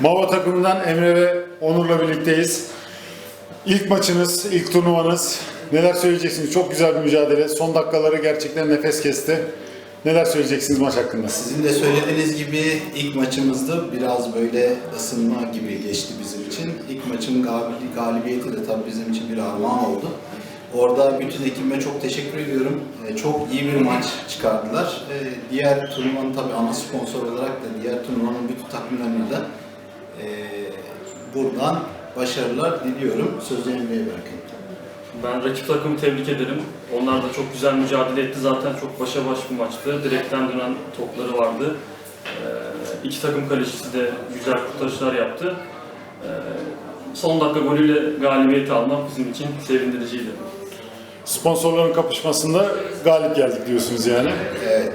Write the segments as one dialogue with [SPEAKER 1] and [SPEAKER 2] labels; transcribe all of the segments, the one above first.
[SPEAKER 1] Mava takımından Emre ve Onur'la birlikteyiz. İlk maçınız, ilk turnuvanız. Neler söyleyeceksiniz? Çok güzel bir mücadele. Son dakikaları gerçekten nefes kesti. Neler söyleyeceksiniz maç hakkında?
[SPEAKER 2] Sizin de söylediğiniz gibi ilk maçımızdı. Biraz böyle ısınma gibi geçti bizim için. İlk maçın gal- galibiyeti de tabii bizim için bir armağan oldu. Orada bütün ekibime çok teşekkür ediyorum. Ee, Çok iyi bir maç çıkardılar. Ee, Diğer turnuvanın tabii ana sponsor olarak da diğer turnuvanın bütün takımlarına da ee, buradan başarılar diliyorum. Sözü Emre'ye bırakayım.
[SPEAKER 3] Ben rakip takımı tebrik ederim. Onlar da çok güzel mücadele etti. Zaten çok başa baş bir maçtı. Direkten dönen topları vardı. Ee, iki takım kalecisi de güzel kurtarışlar yaptı. Ee, son dakika golüyle galibiyeti almak bizim için sevindiriciydi.
[SPEAKER 1] Sponsorların kapışmasında galip geldik diyorsunuz yani.
[SPEAKER 2] Evet.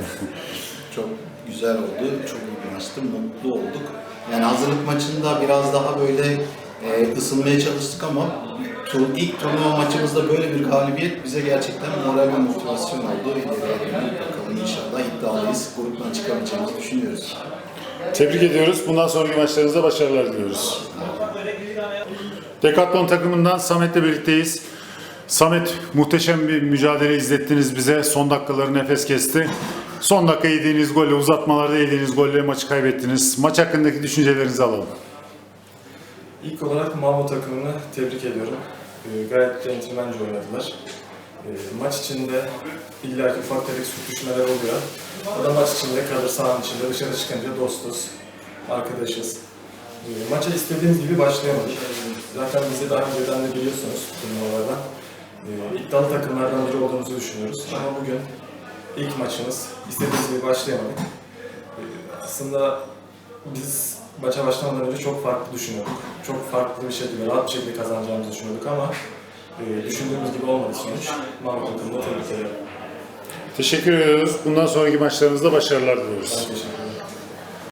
[SPEAKER 2] Çok güzel oldu. Çok maçtı. Mutlu olduk. Yani hazırlık maçında biraz daha böyle e, ısınmaya çalıştık ama tur, ilk turnuva maçımızda böyle bir galibiyet bize gerçekten moral ve motivasyon oldu. İleriye bakalım inşallah iddialıyız. Gruptan çıkabileceğimizi düşünüyoruz.
[SPEAKER 1] Tebrik ediyoruz. Bundan sonraki maçlarınızda başarılar diliyoruz. Decathlon takımından Samet'le birlikteyiz. Samet muhteşem bir mücadele izlettiniz bize. Son dakikaları nefes kesti. Son dakika yediğiniz golle, uzatmalarda yediğiniz golle maçı kaybettiniz. Maç hakkındaki düşüncelerinizi alalım.
[SPEAKER 4] İlk olarak Mavo takımını tebrik ediyorum. Ee, gayet centilmence oynadılar. Ee, maç içinde illaki ufak tefek sürtüşmeler oluyor. O maç içinde kalır, sahanın içinde dışarı çıkınca dostuz, arkadaşız. Ee, maça istediğimiz gibi başlayamadık. Zaten bizi daha önceden de biliyorsunuz turnuvalardan. Ee, iddialı takımlardan biri olduğumuzu düşünüyoruz. Ama bugün ilk maçımız, istediğimiz gibi başlayamadık. Ee, aslında biz maça başlamadan önce çok farklı düşünüyorduk. Çok farklı bir şekilde, rahat bir şekilde kazanacağımızı düşünüyorduk ama e, düşündüğümüz gibi olmadı sonuç. Mahmut takımını tebrik ederim.
[SPEAKER 1] Teşekkür ediyoruz. Bundan sonraki maçlarınızda başarılar diliyoruz.
[SPEAKER 4] Ben teşekkür ederim.